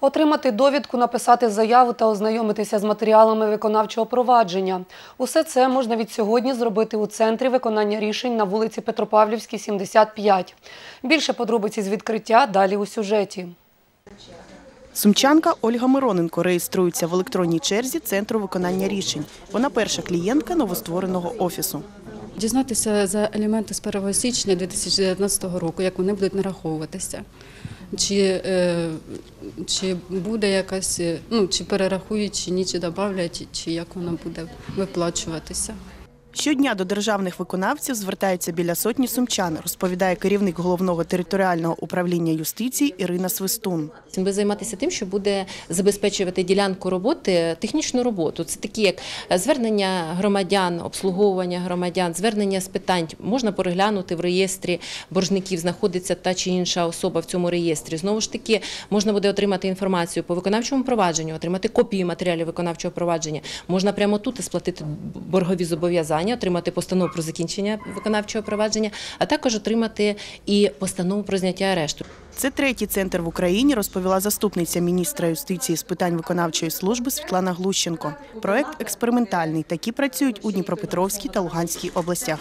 Отримати довідку, написати заяву та ознайомитися з матеріалами виконавчого провадження. Усе це можна від сьогодні зробити у центрі виконання рішень на вулиці Петропавлівській, 75. Більше подробиць із відкриття далі у сюжеті. Сумчанка Ольга Мироненко реєструється в електронній черзі Центру виконання рішень. Вона перша клієнтка новоствореного офісу. Дізнатися за елементи з 1 січня 2019 року, як вони будуть нараховуватися. Чи, е, чи буде якась, е, ну, чи перерахують, чи ні, чи додавлять, чи як вона буде виплачуватися. Щодня до державних виконавців звертаються біля сотні сумчан, розповідає керівник головного територіального управління юстиції Ірина Свистун. Цим буде займатися тим, що буде забезпечувати ділянку роботи, технічну роботу. Це такі як звернення громадян, обслуговування громадян, звернення з питань. Можна переглянути в реєстрі боржників, знаходиться та чи інша особа в цьому реєстрі. Знову ж таки, можна буде отримати інформацію по виконавчому провадженню, отримати копії матеріалів виконавчого провадження. Можна прямо тут сплатити боргові зобов'язання, отримати постанову про закінчення виконавчого провадження, а також отримати і постанову про зняття арешту. Це третій центр в Україні, розповіла заступниця міністра юстиції з питань виконавчої служби Світлана Глущенко. Проект експериментальний. Такі працюють у Дніпропетровській та Луганській областях.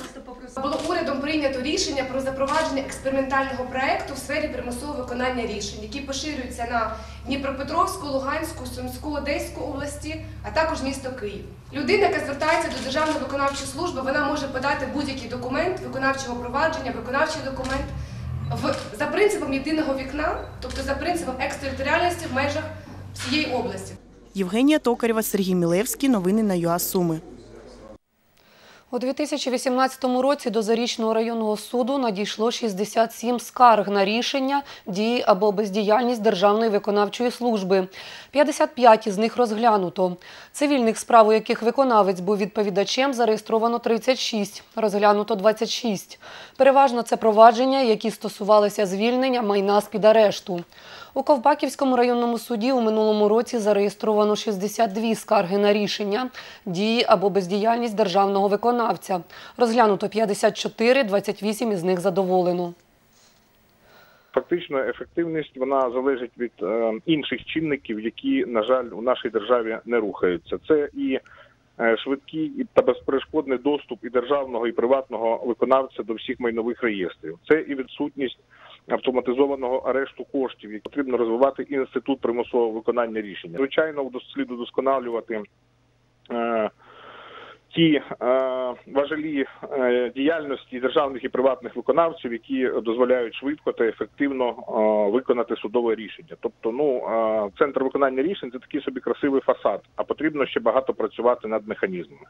Було урядом прийнято рішення про запровадження експериментального проекту в сфері примусового виконання рішень, які поширюються на Дніпропетровську, Луганську, Сумську, Одеську області, а також місто Київ. Людина, яка звертається до Державної виконавчої служби, вона може подати будь-який документ виконавчого провадження, виконавчий документ в за принципом єдиного вікна, тобто за принципом екстериторіальності в межах всієї області. Євгенія Токарєва, Сергій Мілевський. Новини на ЮА Суми. У 2018 році до Зарічного районного суду надійшло 67 скарг на рішення, дії або бездіяльність Державної виконавчої служби. 55 із них розглянуто. Цивільних справ, у яких виконавець був відповідачем, зареєстровано 36, розглянуто 26. Переважно це провадження, які стосувалися звільнення майна з-під арешту. У Ковбаківському районному суді у минулому році зареєстровано 62 скарги на рішення, дії або бездіяльність державного виконавця. Розглянуто 54, 28 із них задоволено. Фактично, ефективність вона залежить від е, інших чинників, які, на жаль, у нашій державі не рухаються. Це і е, швидкий та безперешкодний доступ і державного і приватного виконавця до всіх майнових реєстрів. Це і відсутність автоматизованого арешту коштів, які потрібно розвивати інститут примусового виконання рішення. Звичайно, слід удосконалювати. Е, ті е, важелі е, діяльності державних і приватних виконавців, які дозволяють швидко та ефективно е, виконати судове рішення. Тобто, ну е, центр виконання рішень це такий собі красивий фасад, а потрібно ще багато працювати над механізмами.